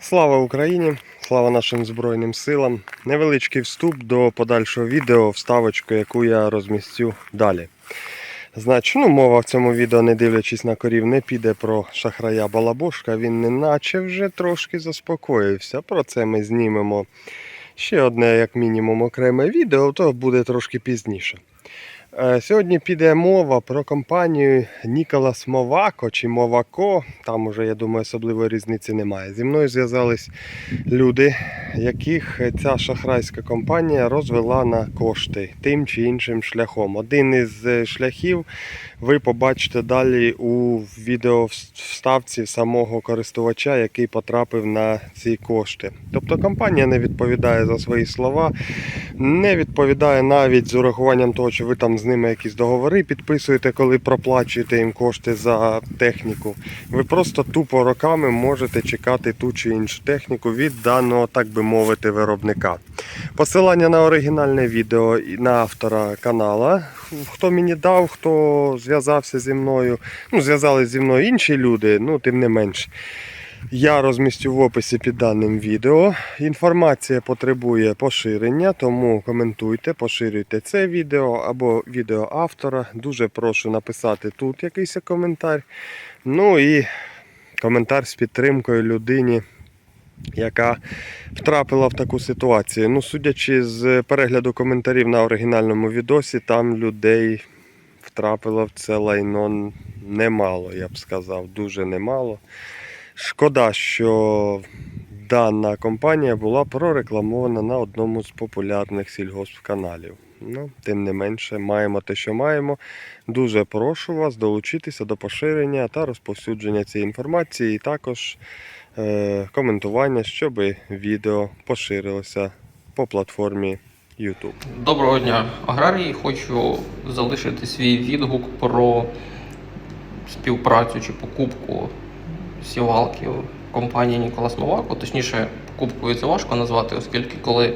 Слава Україні! Слава нашим Збройним силам! Невеличкий вступ до подальшого відео, вставочку, яку я розмістю далі. Значить, ну, мова в цьому відео, не дивлячись на корів, не піде про шахрая Балабошка. Він не наче вже трошки заспокоївся. Про це ми знімемо ще одне, як мінімум, окреме відео, то буде трошки пізніше. Е, Сьогодні піде мова про компанію Ніколас Мовако чи Мовако. Там уже, я думаю, особливої різниці немає. Зі мною зв'язались люди, яких ця шахрайська компанія розвела на кошти тим чи іншим шляхом. Один із е, шляхів ви побачите далі у відеовставці самого користувача, який потрапив на ці кошти. Тобто компанія не відповідає за свої слова, не відповідає навіть з урахуванням того, що ви там з ними якісь договори підписуєте, коли проплачуєте їм кошти за техніку. Ви просто тупо роками можете чекати ту чи іншу техніку від даного, так би мовити, виробника. Посилання на оригінальне відео і на автора канала. Хто мені дав, хто зв'язався зі мною. Ну, зв'язались зі мною інші люди, ну тим не менш. Я розмістю в описі під даним відео. Інформація потребує поширення, тому коментуйте, поширюйте це відео або відео автора. Дуже прошу написати тут якийсь коментар. Ну і коментар з підтримкою людині, яка втрапила в таку ситуацію. Ну, судячи з перегляду коментарів на оригінальному відосі, там людей втрапило в це лайно немало, я б сказав, дуже немало. Шкода, що дана компанія була прорекламована на одному з популярних сільгоспканалів. Ну, тим не менше, маємо те, що маємо. Дуже прошу вас долучитися до поширення та розповсюдження цієї інформації, і також е, коментування, щоб відео поширилося по платформі YouTube. Доброго дня, аграрії. Хочу залишити свій відгук про співпрацю чи покупку сівалки компанії Ніколас Мовако. Точніше, покупкою це важко назвати, оскільки коли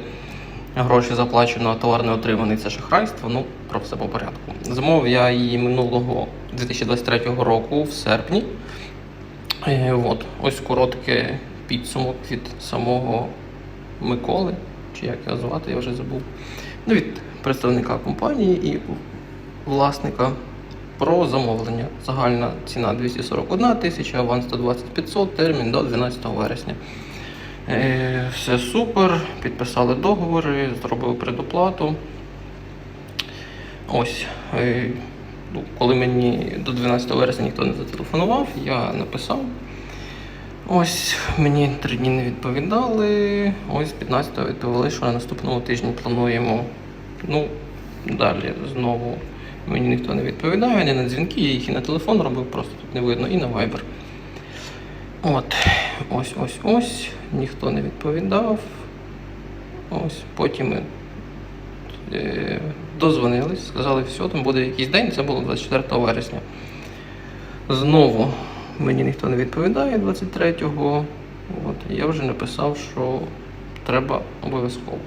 гроші заплачено, а товар не отриманий, це шахрайство. Ну, про все по порядку. Замовив я її минулого 2023 року в серпні. Е, От, ось короткий підсумок від самого Миколи, чи як його звати, я вже забув. Ну, від представника компанії і власника про замовлення. Загальна ціна 241 тисяча, аванс 120 500, термін до 12 вересня. Е, все супер, підписали договори, зробив предоплату. Ось. Е, ну, коли мені до 12 вересня ніхто не зателефонував, я написав. Ось мені три дні не відповідали. Ось 15-го відповіли, що на наступному тижні плануємо. Ну, далі знову мені ніхто не відповідає, ні на дзвінки, я їх і на телефон робив, просто тут не видно, і на Viber. От, ось, ось, ось. Ніхто не відповідав. Ось, потім ми е, дозвонились, сказали, все, там буде якийсь день, це було 24 вересня. Знову мені ніхто не відповідає 23-го. От, я вже написав, що треба обов'язково.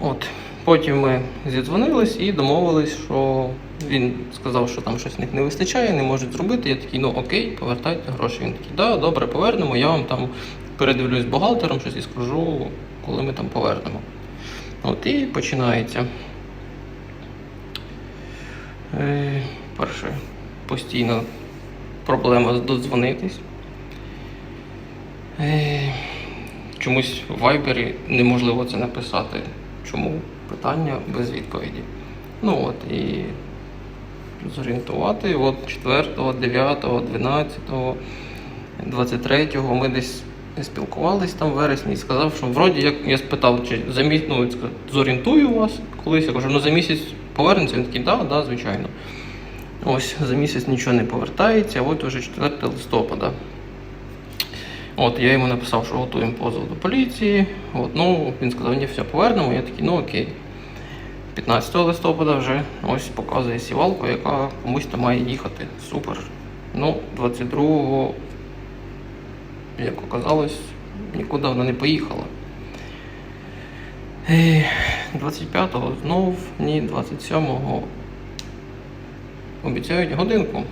От. Потім ми зідзвонились і домовились, що він сказав, що там щось в них не вистачає, не можуть зробити. Я такий, ну окей, повертайте гроші. Він такий, да, добре, повернемо. Я вам там передивлюсь бухгалтером, щось і скажу, коли ми там повернемо. От і починається. Е, перше, постійно проблема додзвонитись. Е, чомусь в Viber неможливо це написати. Чому? Питання без відповіді. Ну от і зорієнтувати. От 4, 9, 12, 23 ми десь спілкувались там в вересні і сказав, що вроді як я спитав, чи за місяць ну, зорієнтую вас колись. Я кажу, ну за місяць повернеться. Він такий, да, да, звичайно. Ось за місяць нічого не повертається, от уже 4 листопада. От, я йому написав, що готуємо позов до поліції. От, ну, він сказав, ні, все, повернемо. Я такий, ну окей. 15 листопада вже ось показує сівалку, яка комусь там має їхати. Супер. Ну, 22-го, як оказалось, нікуди вона не поїхала. Е, 25-го знов, ні, 27-го обіцяють годинку.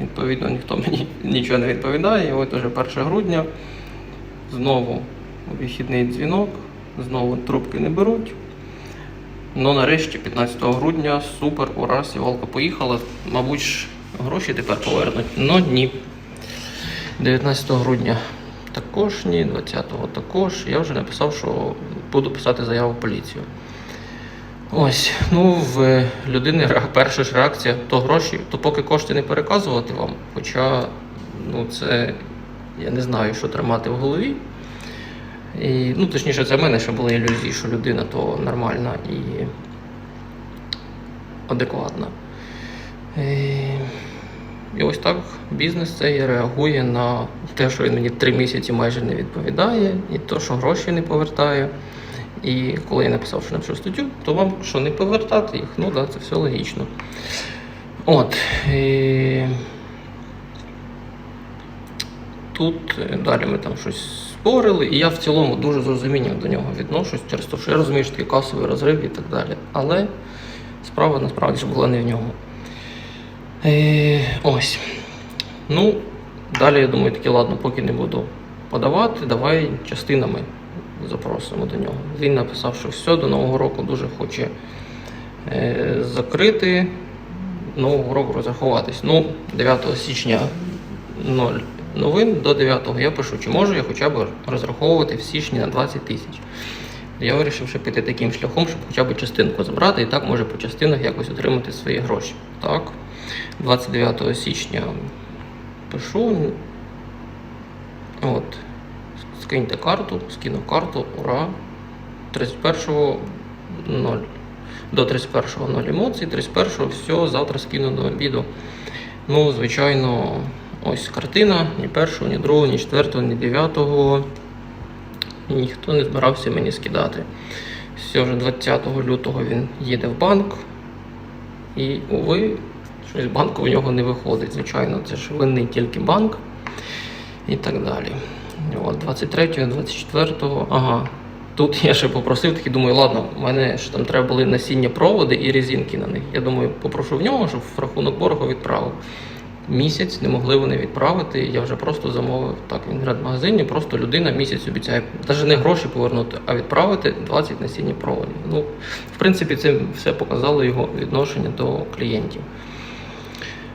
Відповідно, ніхто мені нічого не відповідає. І от уже 1 грудня знову вихідний дзвінок, знову трубки не беруть. Ну, нарешті, 15 грудня, супер, ура, сівалка поїхала. Мабуть, гроші тепер повернуть. Ну ні. 19 грудня також ні, 20-го також. Я вже написав, що буду писати заяву в поліцію. Ось, ну в людини перша ж реакція то гроші, то поки кошти не переказувати вам. Хоча ну, це я не знаю, що тримати в голові. І, ну, точніше, це в мене ще були ілюзії, що людина то нормальна і адекватна. І, і ось так бізнес цей реагує на те, що він мені три місяці майже не відповідає, і то, що гроші не повертає. І коли я написав, що напишу статтю, то вам що не повертати їх? Ну так, да, це все логічно. От. І... Тут е, далі ми там щось спорили, і я в цілому дуже з розумінням до нього відношусь, через те, що я розумію, що такий касовий розрив і так далі. Але справа насправді ж була не в ньому. Е, ось. Ну, далі я думаю, таки, ладно, поки не буду подавати, давай частинами запросимо до нього. Він написав, що все, до Нового року дуже хоче е, закрити, Нового року розрахуватись. Ну, 9 січня 0 новин до 9 я пишу, чи можу я хоча б розраховувати в січні на 20 тисяч. Я вирішив ще піти таким шляхом, щоб хоча б частинку забрати, і так може по частинах якось отримати свої гроші. Так, 29 січня пишу. От, скиньте карту, скину карту, ура. 31-го 0. До 31-го 0 емоцій, 31-го все, завтра скину до обіду. Ну, звичайно, ось картина, ні першого, ні другого, ні четвертого, ні дев'ятого. Ніхто не збирався мені скидати. Все, вже 20 лютого він їде в банк. І, уви, щось банку в нього не виходить. Звичайно, це ж винний тільки банк і так далі. От, 23-го, 24-го, ага. Тут я ще попросив, такий думаю, ладно, в мене ж там треба були насіння проводи і резинки на них. Я думаю, попрошу в нього, щоб в рахунок боргу відправив. Місяць не могли вони відправити. Я вже просто замовив так в інтернет-магазині. Просто людина місяць обіцяє навіть не гроші повернути, а відправити 20 насіння проводів. Ну, в принципі, це все показало його відношення до клієнтів.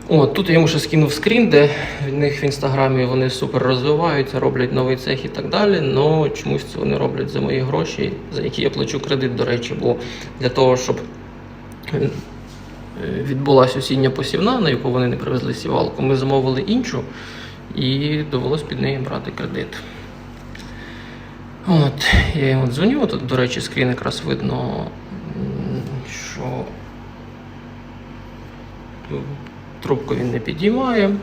О, тут я йому ще скинув скрін, де в них в інстаграмі вони супер розвиваються, роблять новий цех і так далі. але чомусь це вони роблять за мої гроші, за які я плачу кредит, до речі, бо для того, щоб е, відбулася осіння посівна, на яку вони не привезли сівалку, ми замовили іншу і довелось під неї брати кредит. От, я йому дзвоню, тут, до речі, скрін якраз видно, що трубку він не підіймає.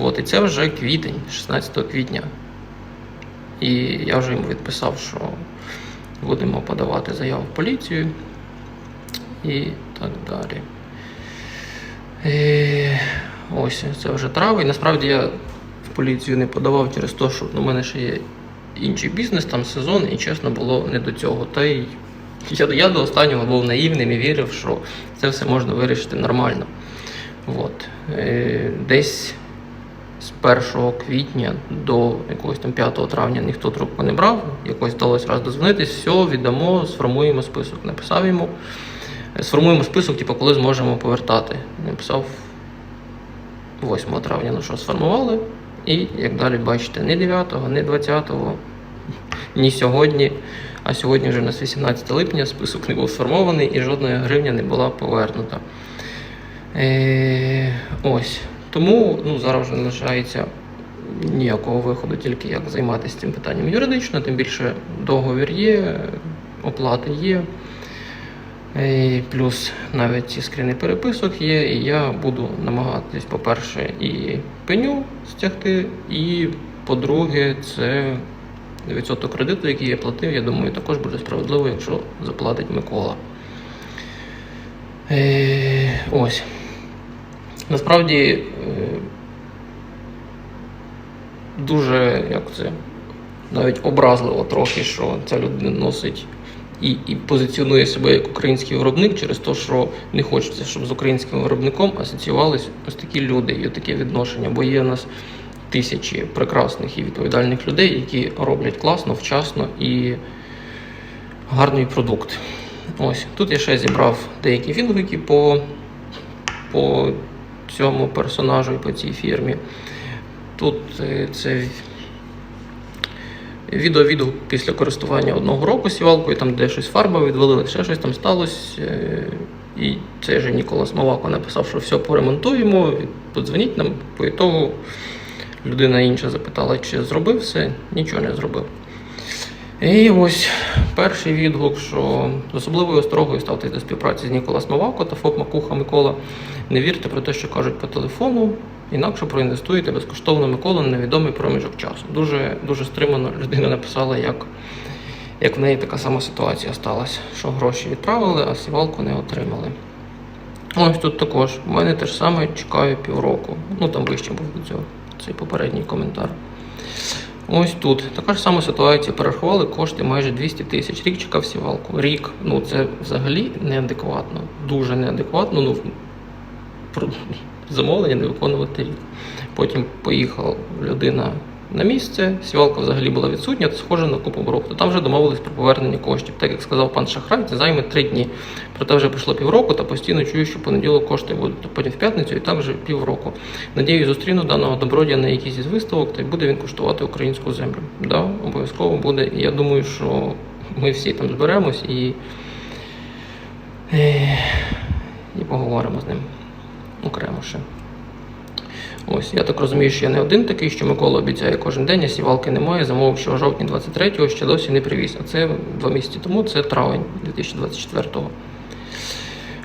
От, і це вже квітень, 16 квітня. І я вже йому відписав, що будемо подавати заяву в поліцію і так далі. Е, ось це вже травень. Насправді я в поліцію не подавав через те, що ну, у мене ще є інший бізнес, там сезон, і чесно було не до цього. Та й я, я до останнього був наївним і вірив, що це все можна вирішити нормально. От. Е, десь з 1 квітня до якогось там 5 травня ніхто трубку не брав, якось вдалося раз дозвонитись, все, віддамо, сформуємо список. Написав йому. Е, Сформуємо список, типу, коли зможемо повертати. Написав 8 травня, ну що, сформували. І як далі бачите, не 9, не 20, ні сьогодні. А сьогодні вже у нас 18 липня, список не був сформований і жодної гривня не була повернута. Е, ось. Тому ну, зараз вже не лишається ніякого виходу, тільки як займатися цим питанням юридично, тим більше договір є, оплата є. Е, Плюс навіть ці скріни переписок є, і я буду намагатись, по-перше, і пеню стягти, і по-друге, це відсоток кредиту, який я платив, я думаю, також буде справедливо, якщо заплатить Микола. Е, ось. Насправді е, дуже як це, навіть образливо трохи, що ця людина носить і, і позиціонує себе як український виробник через те, що не хочеться, щоб з українським виробником асоціювалися ось такі люди і таке відношення. Бо є у нас тисячі прекрасних і відповідальних людей, які роблять класно, вчасно і гарний продукт. Ось тут я ще зібрав деякі відгуки по, по цьому персонажу і по цій фірмі. Тут е, це відеовідгук після користування одного року сівалкою, там де щось фарба відвалила, ще щось там сталося. е, І цей же Ніколас Мавако написав, що все поремонтуємо, подзвоніть нам. По ітогу людина інша запитала, чи зробив все, нічого не зробив. І ось перший відгук, що з особливою осторогою ставтесь до співпраці з Ніколас Мавако та ФОП Макуха Микола. Не вірте про те, що кажуть по телефону, інакше проінвестуєте безкоштовно Миколу на невідомий проміжок часу. Дуже, дуже стримано людина написала, як, як в неї така сама ситуація сталася, що гроші відправили, а сівалку не отримали. Ось тут також. У мене те ж саме чекаю півроку. Ну там вище був до цього цей попередній коментар. Ось тут така ж сама ситуація. Перерахували кошти майже 200 тисяч. Рік чекав сівалку. Рік. Ну це взагалі неадекватно. Дуже неадекватно. Ну, замовлення не виконувати рік. Потім поїхала людина на місце, сівалка взагалі була відсутня, схоже на купу брухту. Там вже домовились про повернення коштів. Так як сказав пан Шахрай, це займе три дні. Проте вже пройшло півроку та постійно чую, що понеділок кошти будуть. Потім в п'ятницю і так вже півроку. Надію, зустріну даного добродія на якійсь із виставок, та й буде він коштувати українську землю. Да, обов'язково буде. Я думаю, що ми всі там зберемось і, е, і поговоримо з ним окремо ще. Ось, я так розумію, що я не один такий, що Микола обіцяє кожен день, а сівалки немає. Замовив, що у жовтні 23-го ще досі не привіз. А це два місяці тому, це травень 2024-го.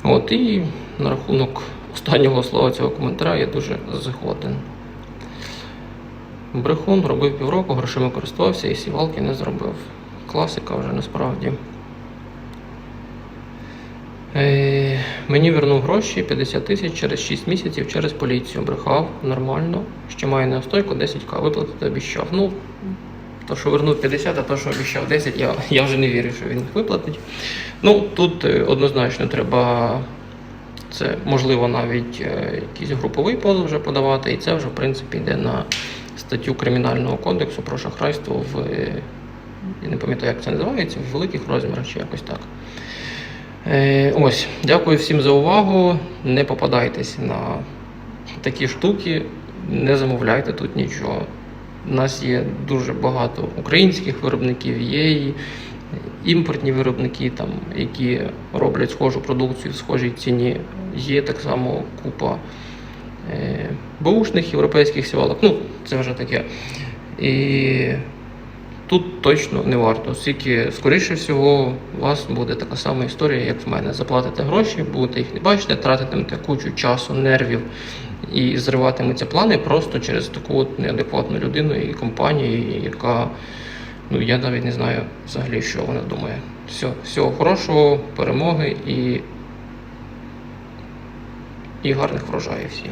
От, і на рахунок останнього слова цього коментаря я дуже згоден. Брехун робив півроку, грошима користувався і сівалки не зробив. Класика вже насправді. Е, мені вернув гроші 50 тисяч через 6 місяців через поліцію. Брехав нормально. Ще має неостойку 10к. Виплатити обіщав. Ну, то, що вернув 50, а то, що обіщав 10, я, я вже не вірю, що він виплатить. Ну, тут е, однозначно треба. Це можливо навіть е, якийсь груповий позов вже подавати, і це вже в принципі йде на статтю Кримінального кодексу про шахрайство в е, я не пам'ятаю, як це називається, в великих розмірах чи якось так. Е, ось, дякую всім за увагу. Не попадайтесь на такі штуки, не замовляйте тут нічого. У нас є дуже багато українських виробників, є і імпортні виробники, там, які роблять схожу продукцію в схожій ціні. Є так само купа е, бушних європейських сівалок. Ну, це вже таке. І тут точно не варто. Оскільки, скоріше всього, у вас буде така сама історія, як в мене. Заплатите гроші, будете їх не бачити, тратитимете кучу часу, нервів і зриватимуться плани просто через таку от неадекватну людину і компанію, яка, ну я навіть не знаю взагалі, що вона думає. Все, всього хорошого, перемоги і, і гарних врожаїв всім.